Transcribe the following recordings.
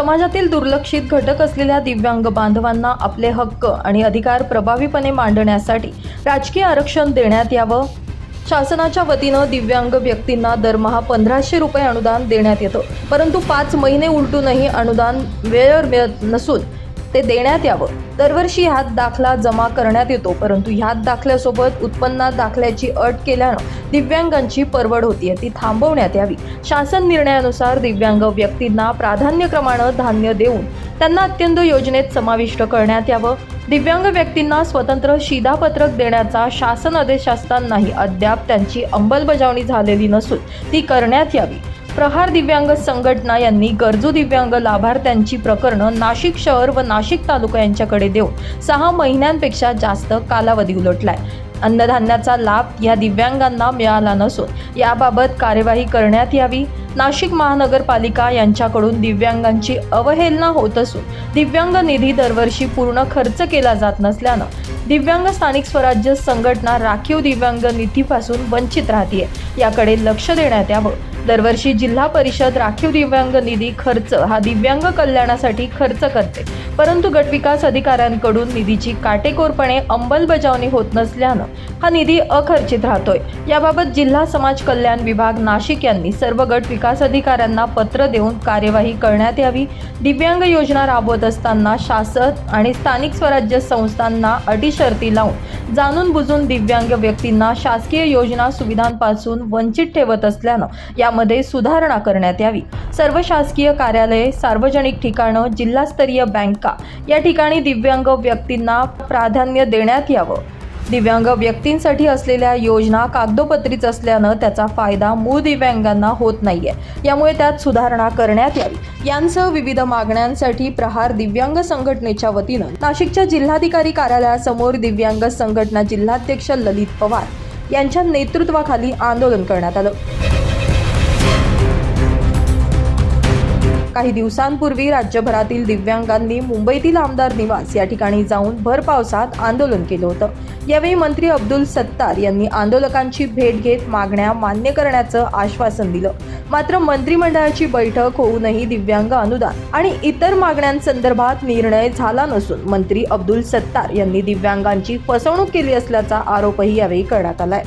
समाजातील दुर्लक्षित घटक असलेल्या दिव्यांग बांधवांना आपले हक्क आणि अधिकार प्रभावीपणे मांडण्यासाठी राजकीय आरक्षण देण्यात यावं. शासनाच्या वतीनं दिव्यांग व्यक्तींना दरमहा पंधराशे रुपये अनुदान देण्यात येतं. परंतु पाच महिने उलटूनही अनुदान वेळेवर मिळत नसून ते देण्यात यावं. दरवर्षी ह्यात दाखला जमा करण्यात येतो परंतु ह्यात दाखल्यासोबत उत्पन्नात दाखल्याची अट केल्यानं दिव्यांगांची परवड होतीये ती थांबवण्यात यावी. शासन निर्णयानुसार दिव्यांग व्यक्तींना प्राधान्यक्रमानं धान्य देऊन त्यांना अत्यंत योजनेत समाविष्ट करण्यात यावं. दिव्यांग व्यक्तींना स्वतंत्र शिधापत्रक देण्याचा शासन आदेश असतानाही अद्याप त्यांची अंमलबजावणी झालेली नसून ती करण्यात यावी. प्रहार दिव्यांग संघटना यांनी गरजू दिव्यांग लाभार्थ्यांची प्रकरणं नाशिक शहर व नाशिक तालुका यांच्याकडे देऊन सहा महिन्यांपेक्षा जास्त कालावधी उलटलाय. अन्नधान्याचा लाभ या दिव्यांगांना मिळाला नसून याबाबत कार्यवाही करण्यात यावी. नाशिक महानगरपालिका यांच्याकडून दिव्यांगांची अवहेलना होत असून दिव्यांग निधी दरवर्षी पूर्ण खर्च केला जात नसल्यानं दिव्यांग स्थानिक स्वराज्य संघटना राखीव दिव्यांग निधीपासून वंचित राहतीये. याकडे लक्ष देण्यात यावं. दरवर्षी जिल्हा परिषद राखीव दिव्यांग निधी खर्च हा दिव्यांग कल्याणासाठी खर्च करते. परंतु गटविकास अधिकाऱ्यांकडून निधीची काटेकोरपणे अंमलबजावणी होत नसल्यानं हा निधी अखर्चित राहतोय. याबाबत जिल्हा समाज कल्याण विभाग नाशिक यांनी सर्व गट विकास अधिकाऱ्यांना पत्र देऊन कार्यवाही करण्यात यावी. दिव्यांग योजना राबवत असताना शासन आणि स्थानिक स्वराज्य संस्थांना अटी शर्ती लावून जाणून बुजून दिव्यांग व्यक्तींना शासकीय योजना सुविधांपासून वंचित ठेवत असल्यानं यामध्ये सुधारणा करण्यात यावी. सर्व शासकीय कार्यालये सार्वजनिक ठिकाणं जिल्हास्तरीय बँका या ठिकाणी दिव्यांग व्यक्तींना प्राधान्य देण्यात यावं. दिव्यांग व्यक्तींसाठी असलेल्या योजना कागदोपत्रीच असल्यानं त्याचा फायदा मूळ दिव्यांगांना होत नाहीये. यामुळे त्यात सुधारणा करण्यात यावी. यांसह विविध मागण्यांसाठी प्रहार दिव्यांग संघटनेच्या वतीनं नाशिकच्या जिल्हाधिकारी कार्यालयासमोर दिव्यांग संघटना जिल्हाध्यक्ष ललित पवार यांच्या नेतृत्वाखाली आंदोलन करण्यात आलं. काही दिवसांपूर्वी राज्यभरातील दिव्यांगांनी मुंबईतील आमदार निवास या ठिकाणी जाऊन भर पावसात आंदोलन केलं होतं. यावेळी मंत्री अब्दुल सत्तार यांनी आंदोलकांची भेट घेत मागण्या मान्य करण्याचं आश्वासन दिलं. मात्र मंत्रिमंडळाची बैठक होऊनही दिव्यांग अनुदान आणि इतर मागण्यांसंदर्भात निर्णय झाला नसून मंत्री अब्दुल सत्तार यांनी दिव्यांगांची फसवणूक केली असल्याचा आरोपही यावेळी करण्यात आलाय.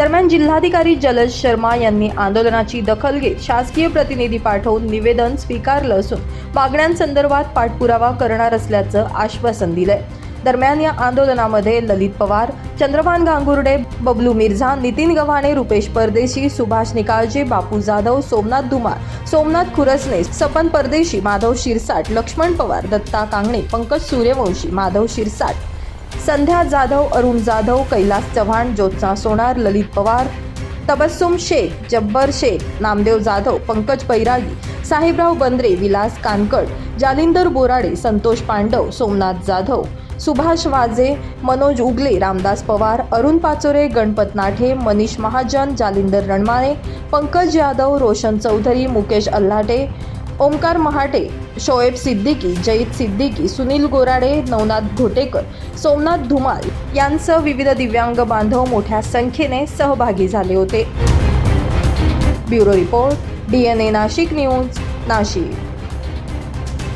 दरम्यान जिल्हाधिकारी जलज शर्मा यांनी आंदोलनाची दखल घेत शासकीय प्रतिनिधी पाठवून निवेदन स्वीकारलं असून मागण्यांसंदर्भात पाठपुरावा करणार असल्याचं आश्वासन दिलंय. दरम्यान या आंदोलनामध्ये ललित पवार चंद्रकांत गांगुर्डे बबलू मिर्झा नितीन गव्हाणे रुपेश परदेशी सुभाष निकाळजे बापू जाधव सोमनाथ धुमार सोमनाथ खुरसने सपन परदेशी माधव शिरसाट लक्ष्मण पवार दत्ता कांगणे पंकज सूर्यवंशी माधव शिरसाट संध्या जाधव अरुण जाधव कैलास चव्हाण ज्योत्सा सोनार ललित पवार तबस्सुम शेख जब्बर शेख नामदेव जाधव पंकज बैरागी साहेबराव बंद्रे विलास कानकड जालिंदर बोराडे संतोष पांडव सोमनाथ जाधव सुभाष वाजे मनोज उगले रामदास पवार अरुण पाचोरे गणपत नाठे मनीष महाजन जालिंदर रणमाने पंकज यादव रोशन चौधरी मुकेश अल्हाटे ओमकार महाटे शोएब सिद्दीकी जईद सिद्दीकी सुनील गोराडे नवनाथ घोटेकर सोमनाथ धुमाल यांसह विविध दिव्यांग बांधव मोठ्या संख्येने सहभागी झाले होते. Bureau report D N A Nashik news Nashik.